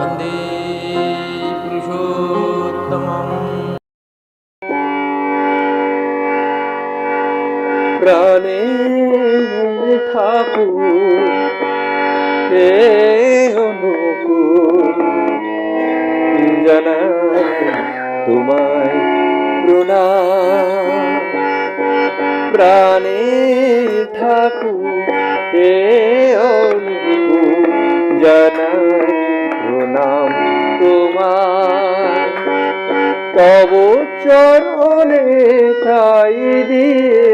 वन्दे पुरुषोत्तमम् প্রাণে ঠাকুর হে অনুকূল জানাই তোমায় প্রণাম প্রাণে ঠাকুর হে অনুকূল জানাই প্রণাম তোমায় তব চরণে ঠাই দিয়ে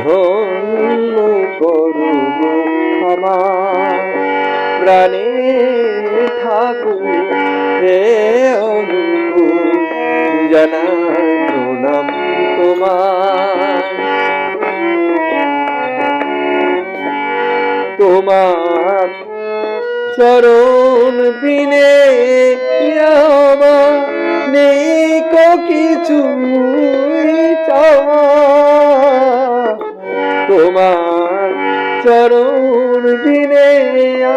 ধন্য করব আমার। প্রাণে ঠাকুর হে অনুকূল প্রণাম তোমার। তোমার চরণ বিনে আমার নেই কিছু তোমার চরণ বিনে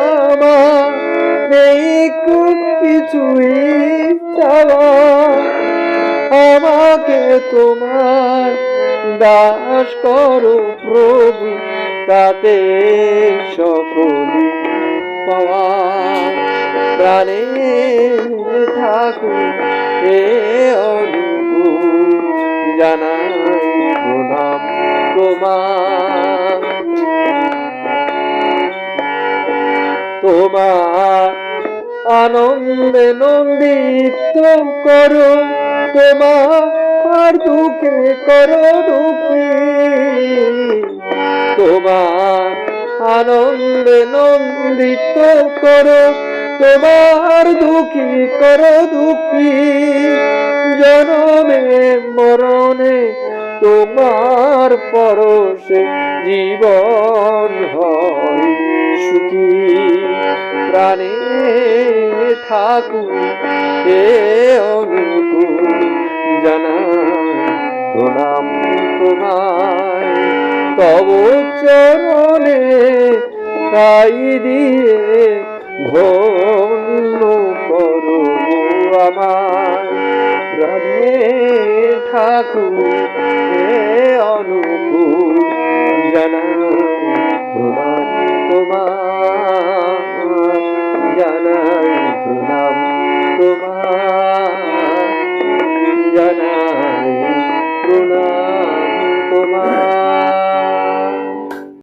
আমার নেই কিছুই চাওয়া। আমাকে তোমার দাস করো প্রভু, তাতে সকলি পাওয়া। প্রাণে ঠাকুর এ অনুকূল তোমার। তোমার আনন্দে নন্দিত করো, তোমার দুঃখে করো দুঃখী। তোমার আনন্দে নন্দিত করো তোমার দুঃখী করো দুঃখী। জনমে মরণে তোমার পরশে জীবন হয় সুখী। প্রাণে ঠাকুর হে অনুকূল জানাই প্রণাম তোমায়। তব চরণে তাই দিয়ে করো আমায় রণের ঠাকুর হে অনুকূল জানা প্রণাম তোমার জানাই প্রণাম